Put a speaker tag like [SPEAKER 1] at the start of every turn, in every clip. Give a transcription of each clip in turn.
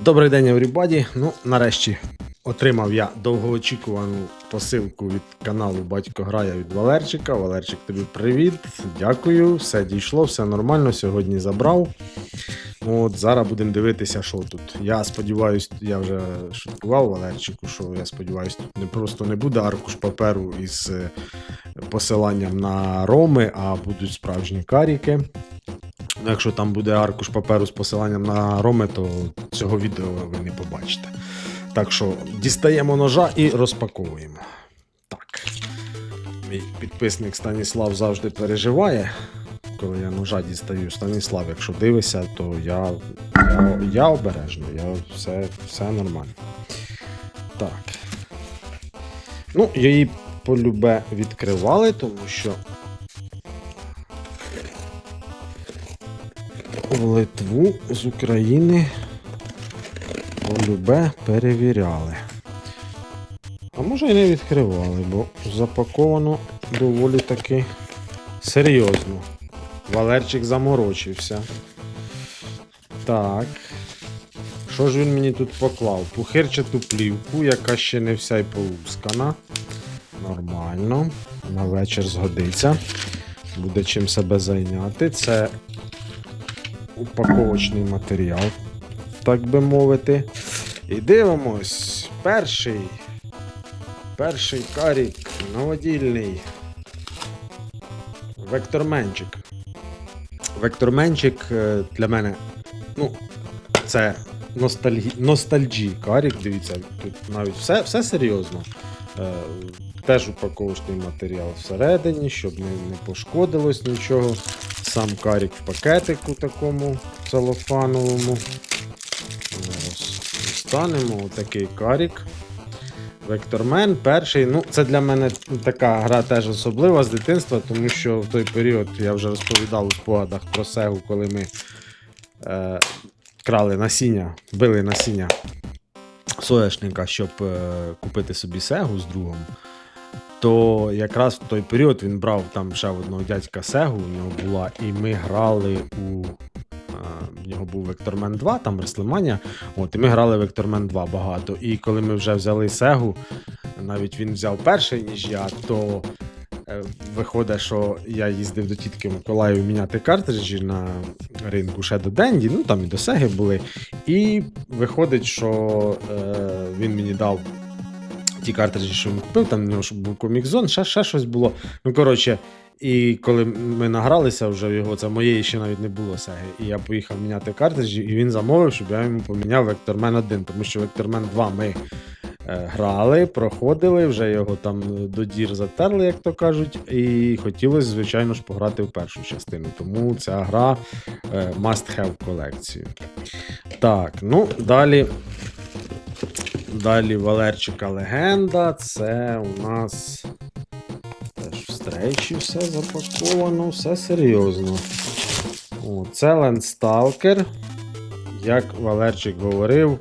[SPEAKER 1] Добрий день, everybody. Ну, нарешті отримав я довгоочікувану посилку від каналу Батько Грає від Валерчика. Валерчик, тобі привіт. Дякую. Все дійшло, все нормально. Сьогодні забрав. От зараз будемо дивитися, що тут. Я сподіваюся, я вже шуткував Валерчику, що я сподіваюся, тут не просто не буде аркуш паперу із е, посиланням на роми, а будуть справжні каріки. Ну, Якщо там буде аркуш паперу з посиланням на роми, то цього відео ви не побачите. Так що дістаємо ножа і розпаковуємо. Так. Мій підписник Станіслав завжди переживає, коли я ножа дістаю. Станіслав, якщо дивишся, то я, я, я обережно, я все, все нормально. Так. Ну, її полюбе відкривали, тому що Литву з України полюбе перевіряли. А може і не відкривали, бо запаковано доволі таки серйозно. Валерчик заморочився. Так. Що ж він мені тут поклав? Пухирчату плівку, яка ще не вся й полускана. Нормально. На вечір згодиться. Буде чим себе зайняти. Це упаковочний матеріал, так би мовити. І дивимось. Перший. Перший карік новодільний. Векторменчик. Векторменчик е, для мене. Ну, це ностальгі... ностальджі карік. Дивіться, тут навіть все, все серйозно. Е, теж упаковочний матеріал всередині, щоб не, не пошкодилось нічого. Сам карік в пакетику такому целофановому. Зараз дістанемо отакий карік. Вектормен перший. Ну, це для мене така гра теж особлива з дитинства, тому що в той період я вже розповідав у спогадах про Сегу, коли ми е, крали насіння, били насіння соняшника, щоб е, купити собі сегу з другом. То якраз в той період він брав там ще одного дядька Сегу, у нього була, і ми грали у. В нього був Вектормен 2, там Реслиманія. От, і ми грали Вектормен 2 багато. І коли ми вже взяли Сегу, навіть він взяв перший, ніж я, то е, виходить, що я їздив до тітки Миколаїв міняти картриджі на ринку ще до Денді, ну там і до Сеги були. І виходить, що е, він мені дав ті картриджі, що він купив, там в ж був комікзон, ще, ще щось було. Ну, коротше, і коли ми награлися вже його, це моєї ще навіть не було Сеги. І я поїхав міняти картриджі, і він замовив, щоб я йому поміняв Вектормен 1, тому що Вектормен 2 ми е, грали, проходили, вже його там до дір затерли, як то кажуть. І хотілося, звичайно ж, пограти в першу частину. Тому ця гра е, must have колекцію. Так, ну далі. Далі Валерчика легенда. Це у нас теж в стрейчі все запаковано, все серйозно. О, це Landstalker. Як Валерчик говорив,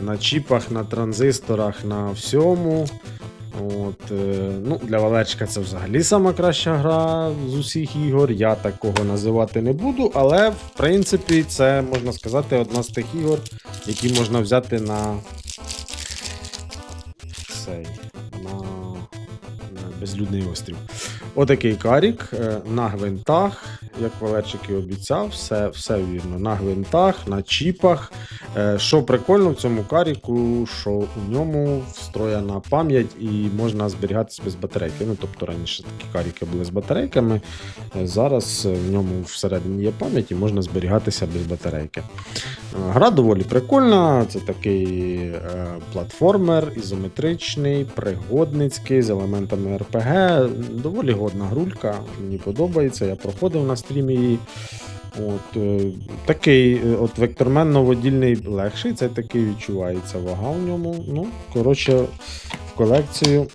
[SPEAKER 1] на чіпах, на транзисторах, на всьому. От, е, ну, Для Валерчика це взагалі сама краща гра з усіх ігор. Я такого називати не буду, але в принципі це можна сказати одна з тих ігор, які можна взяти на цей, на, безлюдний острів. Отакий карік е, на гвинтах, як Валерчик і обіцяв, все, все вірно. На гвинтах, на чіпах. Е, Що прикольно в цьому каріку, що у ньому встроєна пам'ять і можна зберігатися без батарейки. Ну, тобто раніше такі каріки були з батарейками. е, Зараз е, в ньому всередині є пам'ять і можна зберігатися без батарейки. Е, Гра доволі прикольна. Це такий платформер, ізометричний, пригодницький з елементами РПГ. Доволі годна грулька. Мені подобається. Я проходив на стрімі її. От, е, такий е, от вектормен новодільний легший, це такий відчувається вага в ньому. Ну, коротше, в колекцію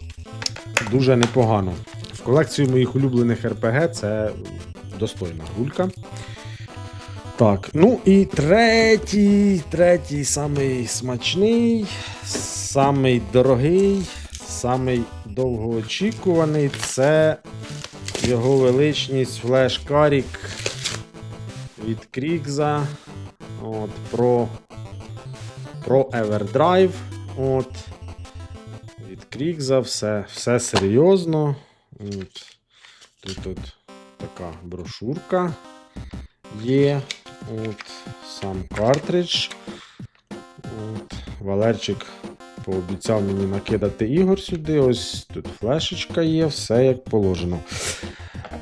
[SPEAKER 1] дуже непогано. В колекцію моїх улюблених РПГ це достойна гулька. Так, ну і третій, третій, самий смачний, самий дорогий, самий довгоочікуваний це його величність Флеш Карік від Крікза. От, про про Everdrive. От. Від Крікза, все, все серйозно. От. Тут от така брошурка є. От, сам картридж. От, Валерчик пообіцяв мені накидати ігор сюди. Ось тут флешечка є, все як положено.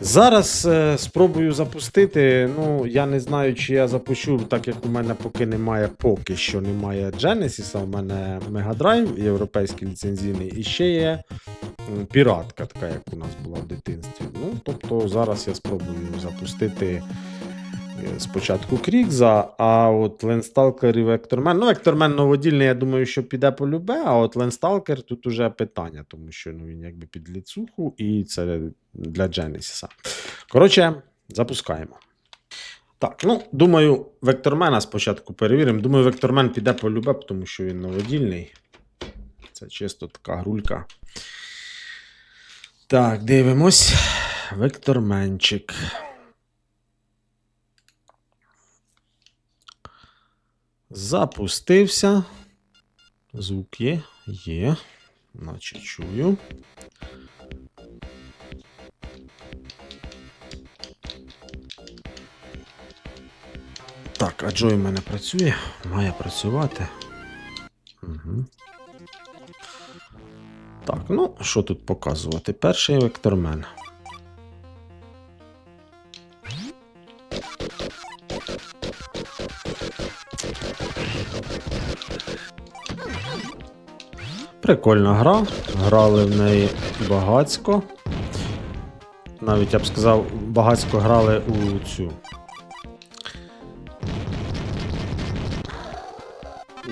[SPEAKER 1] Зараз е, спробую запустити. Ну, я не знаю, чи я запущу, так як у мене поки немає, поки що немає Genesis, у мене Mega Drive європейський ліцензійний, і ще є піратка, така як у нас була в дитинстві. Ну, тобто зараз я спробую запустити спочатку Крікза, а от Ленсталкер і Вектормен. Ну, Вектормен новодільний, я думаю, що піде по любе, а от Ленсталкер тут уже питання, тому що ну, він якби під ліцуху, і це для Genesis. Коротше, запускаємо. Так, ну, думаю, Вектормена спочатку перевіримо. Думаю, Вектормен піде по любе, тому що він новодільний. Це чисто така грулька. Так, дивимось. Векторменчик. Запустився. Звук є. Є. Наче чую. Так, а Джой в мене працює? Має працювати. Угу. Так, ну, що тут показувати? Перший вектормен. Прикольна гра. Грали в неї багацько. Навіть я б сказав, багацько грали у цю.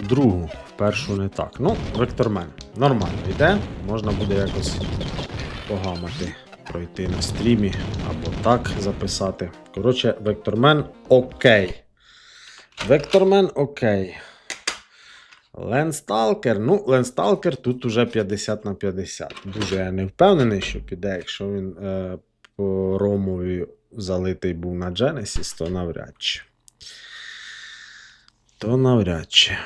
[SPEAKER 1] Другу, в першу не так. Ну, Вектормен. Нормально йде. Можна буде якось погамати, пройти на стрімі або так записати. Коротше, Вектормен окей. Вектормен окей. Ленсталкер. Ну, Ленсталкер тут уже 50 на 50. Дуже я не впевнений, що піде, якщо він е, по ромові залитий був на Genesis, то навряд чи. То навряд чи.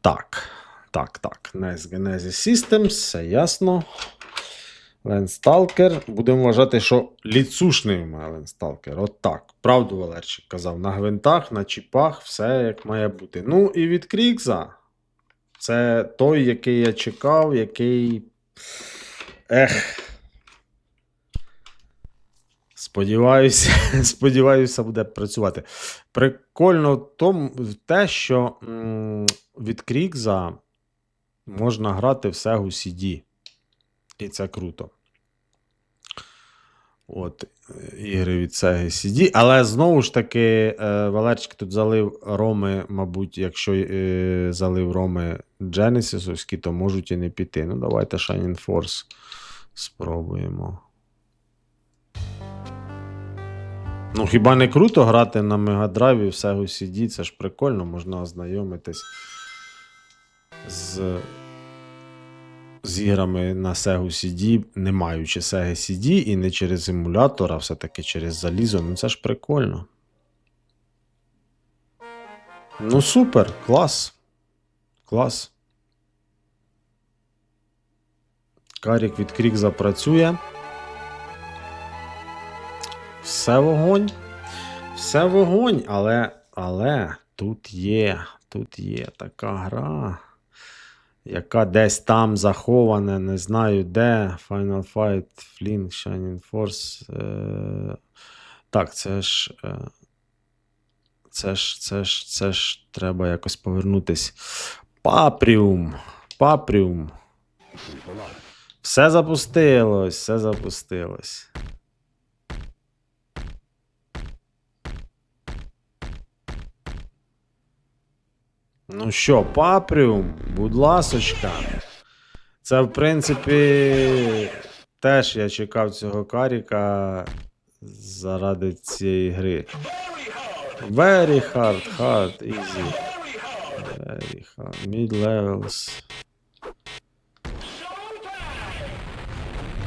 [SPEAKER 1] Так. Так, так. NES Genesis Systems, все ясно. Ленсталкер. Будемо вважати, що ліцушний мене Ленсталкер. От так. Правду Валерчик казав. На гвинтах, на чіпах, все як має бути. Ну і від Крікса. Це той, який я чекав, який. Ех. Сподіваюся, сподіваюся, буде працювати. Прикольно в те, що від Крікза можна грати в у CD. І це круто. От, е, ігри від Sega CD. Але знову ж таки, е, Валерчик тут залив роми, мабуть, якщо е, залив роми Genesisовські, то можуть і не піти. Ну, давайте Shining Force спробуємо. Ну, хіба не круто грати на Мегадрайві в Sega CD? Це ж прикольно, можна ознайомитись з, з іграми на Sega CD, не маючи Sega CD і не через емулятор, а все-таки через залізо. Ну це ж прикольно. Ну, супер, клас. Клас. Карік від Крік запрацює. Все вогонь. Все вогонь, але, але тут є, тут є така гра, яка десь там захована, не знаю де. Final Fight, Flint, Shining Force. Е... Так, це ж. Е... Це ж, це ж, це ж треба якось повернутись. Папріум. Папріум. Все запустилось, все запустилось. Ну що, Папріум, будь ласочка. Це, в принципі, теж я чекав цього каріка заради цієї гри. Very hard, hard, easy. Very hard. Mid levels.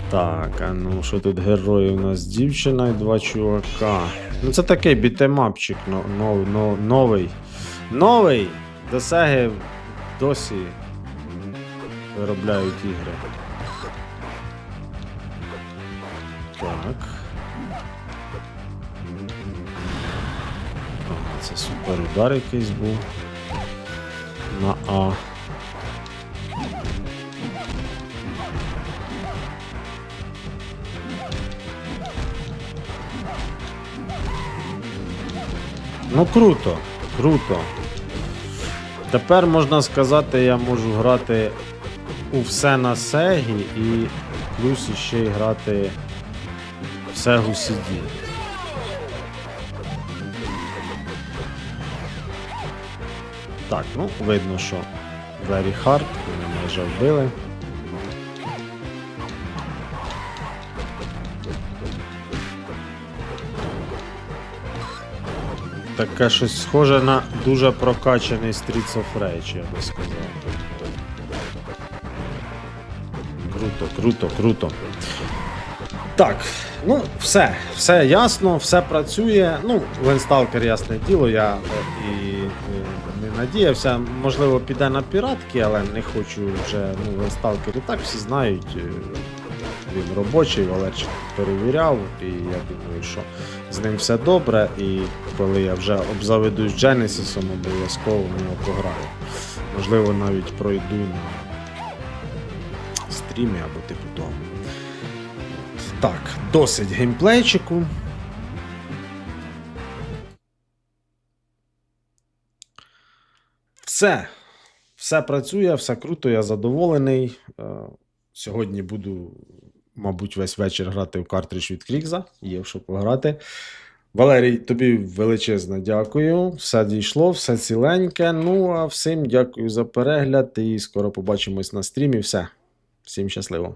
[SPEAKER 1] Так, а ну що тут герої у нас дівчина і два чувака. Ну це такий бітемапчик но, но, но, новий. Новий! До Сеги досі виробляють ігри. Так. Це супер удар якийсь був. На А. Ну круто, круто. Тепер можна сказати, я можу грати у все на Сегі і плюс ще й грати в Сегу CD. Так, ну видно, що Very Hard, вони майже вбили. Таке щось схоже на дуже прокачаний Streets of Rage, я би сказав. Круто, круто, круто. Так, ну все, все ясно, все працює. Ну, Венсталкер, ясне діло, я і е, не надіявся. Можливо, піде на піратки, але не хочу вже. Ну, Венсталкер і так всі знають. Він робочий, Валерчик перевіряв, і я думаю, що з ним все добре. І коли я вже обзаведусь Genesis, обов'язково в нього пограю. Можливо, навіть пройду на стрімі або типу того. Так, досить геймплейчику. Все. Все працює, все круто, я задоволений. Е, Сьогодні буду, мабуть, весь вечір грати в картридж від Крікза. Є в що пограти. Валерій, тобі величезне дякую. Все дійшло, все ціленьке. Ну, а всім дякую за перегляд і скоро побачимось на стрімі. Все. Всім щасливо.